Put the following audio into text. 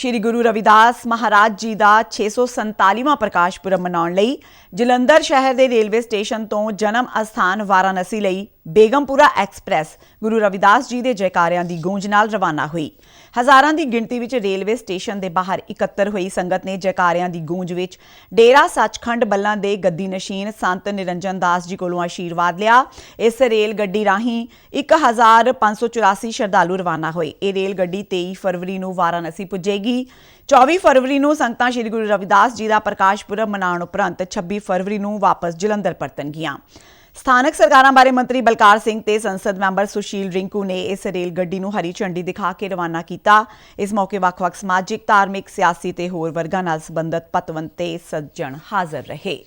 ਸ਼੍ਰੀ ਗੁਰੂ ਰਵਿਦਾਸ ਮਹਾਰਾਜ ਜੀ ਦਾ 647ਵਾਂ ਪ੍ਰਕਾਸ਼ ਪੁਰਬ ਮਨਾਉਣ ਲਈ ਜਲੰਧਰ ਸ਼ਹਿਰ ਦੇ ਰੇਲਵੇ ਸਟੇਸ਼ਨ ਤੋਂ ਜਨਮ ਅਸਥਾਨ ਵਾਰਾਣਸੀ ਲਈ ਬੇਗਮਪੁਰਾ ਐਕਸਪ੍ਰੈਸ ਗੁਰੂ ਰਵਿਦਾਸ ਜੀ ਦੇ ਜੈਕਾਰਿਆਂ ਦੀ ਗੂੰਜ ਨਾਲ ਰਵਾਨਾ ਹੋਈ। ਹਜ਼ਾਰਾਂ ਦੀ ਗਿਣਤੀ ਵਿੱਚ ਰੇਲਵੇ ਸਟੇਸ਼ਨ ਦੇ ਬਾਹਰ ਇਕੱਤਰ ਹੋਈ ਸੰਗਤ ਨੇ ਜੈਕਾਰਿਆਂ ਦੀ ਗੂੰਜ ਵਿੱਚ ਡੇਰਾ ਸੱਚਖੰਡ ਬੱਲਾਂ ਦੇ ਗੱਦੀ ਨਸ਼ੀਨ ਸੰਤ ਨਿਰੰਜਨ ਦਾਸ ਜੀ ਕੋਲੋਂ ਆਸ਼ੀਰਵਾਦ ਲਿਆ। ਇਸ ਰੇਲ ਗੱਡੀ ਰਾਹੀਂ 1584 ਸ਼ਰਧਾਲੂ ਰਵਾਨਾ ਹੋਏ। ਇਹ ਰੇਲ ਗੱਡੀ 23 ਫਰਵਰੀ ਨੂੰ ਵਾਰਾਣਸੀ ਪੁੱਜੇਗੀ। 24 ਫਰਵਰੀ ਨੂੰ ਸੰਗਤਾਂ ਸ੍ਰੀ ਗੁਰੂ ਰਵਿਦਾਸ ਜੀ ਦਾ ਪ੍ਰਕਾਸ਼ ਪੁਰਬ ਮਨਾਉਣ ਉਪਰੰਤ 26 ਫਰਵਰੀ ਨੂੰ ਵਾਪਸ ਜਲੰਧਰ ਪਰਤਣਗੀਆਂ। ਸਥਾਨਕ ਸਰਕਾਰਾਂ ਬਾਰੇ ਮੰਤਰੀ ਬਲਕਾਰ ਸਿੰਘ ਤੇ ਸੰਸਦ ਮੈਂਬਰ ਸੁਸ਼ੀਲ ਰਿੰਕੂ ਨੇ ਇਸ ਰੇਲ ਗੱਡੀ ਨੂੰ ਹਰੀ ਝੰਡੀ ਦਿਖਾ ਕੇ ਰਵਾਨਾ ਕੀਤਾ। ਇਸ ਮੌਕੇ ਵੱਖ-ਵੱਖ ਸਮਾਜਿਕ, ਧਾਰਮਿਕ, ਸਿਆਸੀ ਤੇ ਹੋਰ ਵਰਗਾਂ ਨਾਲ ਸੰਬੰਧਿਤ ਪਤਵੰਤੇ ਸੱਜਣ ਹਾਜ਼ਰ ਰਹੇ।